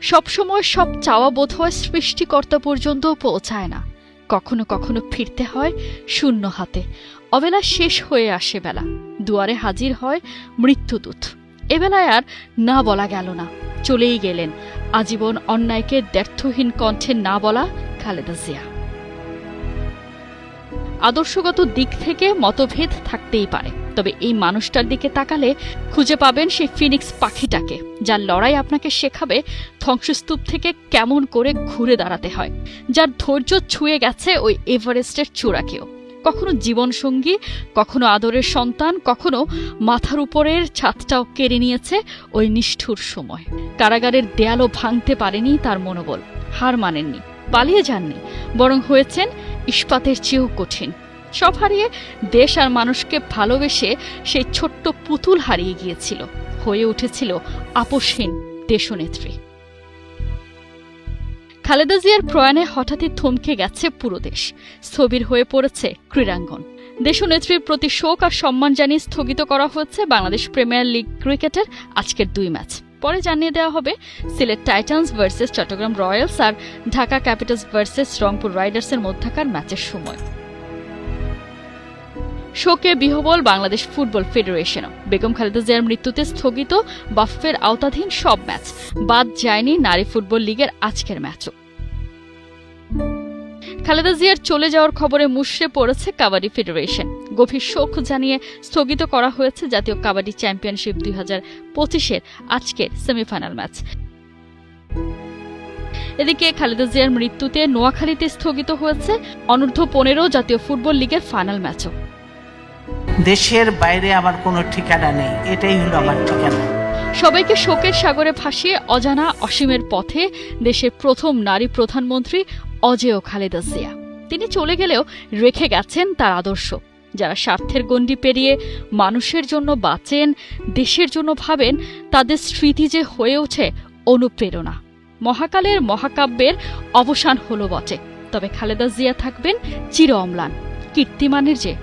সবসময় সব চাওয়া বোধ হয় সৃষ্টিকর্তা পর্যন্ত পৌঁছায় না। কখনো কখনো ফিরতে হয় শূন্য হাতে। অবেলা শেষ হয়ে আসে বেলা। দুয়ারে হাজির হয় মৃত্যুদূত। এবেলায় আর না বলা গেল না। চলেই গেলেন। আজীবন অন্যায়কে দ্ব্যর্থহীন কণ্ঠে না বলা খালেদা জিয়া। আদর্শগত দিক থেকে মতভেদ থাকতেই পারে। তবে এই মানুষটার দিকে তাকালে খুঁজে পাবেন সেই ফিনিক্স পাখিটাকে, যার লড়াই আপনাকে শেখাবে ধ্বংসস্তূপ থেকে কেমন করে ঘুরে দাঁড়াতে হয়, যার ধৈর্য ছুঁয়ে গেছে ওই এভারেস্টের চূড়াকেও। কখনো জীবনসঙ্গী, কখনো আদরের সন্তান, কখনো মাথার উপরের ছাদটাও কেড়ে নিয়েছে ওই নিষ্ঠুর সময়। কারাগারের দেয়ালও ভাঙতে পারেনি তার মনোবল, হার মানেননি, পালিয়ে যাননি, বরং হয়েছেন ইস্পাতের চেয়েও কঠিন। সব হারিয়ে দেশ আর মানুষকে ভালোবেসে সেই ছোট্ট পুতুল হারিয়ে গিয়েছিল, হয়ে উঠেছিল আপোষহীন দেশনেত্রী। খালেদা জিয়ার প্রয়াণে হঠাৎই থমকে গেছে পুরো দেশ, স্থবির হয়ে পড়েছে ক্রীড়াঙ্গন। দেশনেত্রীর প্রতি শোক আর সম্মান জানিয়ে স্থগিত করা হয়েছে বাংলাদেশ প্রিমিয়ার লিগ ক্রিকেটের আজকের দুই ম্যাচ। পরে জানিয়ে দেওয়া হবে, Sylhet Titans versus Chattogram Royals আর ঢাকা ক্যাপিটালস ভার্সেস রংপুর রাইডার্সের মধ্যকার ম্যাচের সময়। শোকে বিহবল বাংলাদেশ ফুটবল ফেডারেশনও। বেগম খালেদা জিয়ার মৃত্যুতে স্থগিত বাফের আওতাধীন সব ম্যাচ। বাদ যায়নি নারী ফুটবল লিগের আজকের ম্যাচও। খালেদা জিয়ার চলে যাওয়ার খবরে মুষড়ে পড়েছে কাবাডি ফেডারেশন। গভীর শোক জানিয়ে স্থগিত করা হয়েছে জাতীয় কাবাডি চ্যাম্পিয়নশিপ দুই হাজার পঁচিশের আজকের সেমিফাইনাল ম্যাচ। এদিকে খালেদা জিয়ার মৃত্যুতে নোয়াখালীতে স্থগিত হয়েছে অনূর্ধ্ব পনেরো জাতীয় ফুটবল লিগের ফাইনাল ম্যাচও। দেশের বাইরে আমার কোনো ঠিকানা নেই, এটাই হলো আমার ঠিকানা। সবাইকে শোকের সাগরে ভাসিয়ে অজানা অসীমের পথে দেশের প্রথম নারী প্রধানমন্ত্রী অজেয় খালেদা জিয়া। তিনি চলে গেলেও রেখে গেছেন তার আদর্শ। যারা স্বার্থের গণ্ডি পেরিয়ে মানুষের জন্য বাঁচেন, দেশের জন্য ভাবেন, তাদের স্মৃতি যে হয়ে ওঠে অনুপ্রেরণা। মহাকালের মহাকাব্যের অবসান হলো বটে। তবে খালেদা জিয়া থাকবেন চির অম্লান কীর্তিমানের যে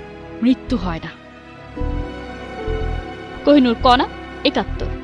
মৃত্যু হয় না। কোহিনুর কণা একাত্তর।